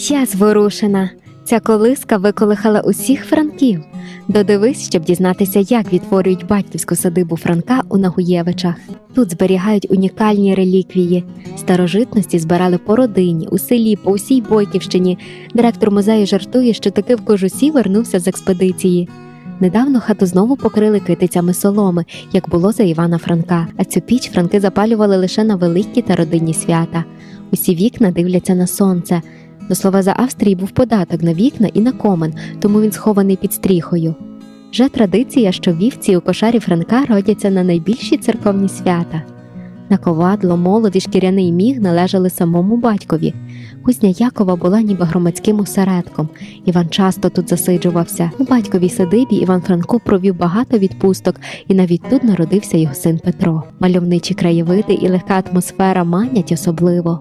Я зворушена. Ця колиска виколихала усіх франків. Додивись, щоб дізнатися, як відтворюють батьківську садибу Франка у Нагуєвичах. Тут зберігають унікальні реліквії. Старожитності збирали по родині, у селі, по усій Бойківщині. Директор музею жартує, що таки в кожусі вернувся з експедиції. Недавно хату знову покрили китицями соломи, як було за Івана Франка. А цю піч франки запалювали лише на великі та родинні свята. Усі вікна дивляться на сонце. До слова, за Австрії був податок на вікна і на комен, тому він схований під стріхою. Вже традиція, що вівці у кошарі Франка родяться на найбільші церковні свята. На ковадло, молот і шкіряний міг належали самому батькові. Кузня Якова була ніби громадським осередком. Іван часто тут засиджувався. У батьковій садибі Іван Франко провів багато відпусток, і навіть тут народився його син Петро. Мальовничі краєвиди і легка атмосфера манять особливо.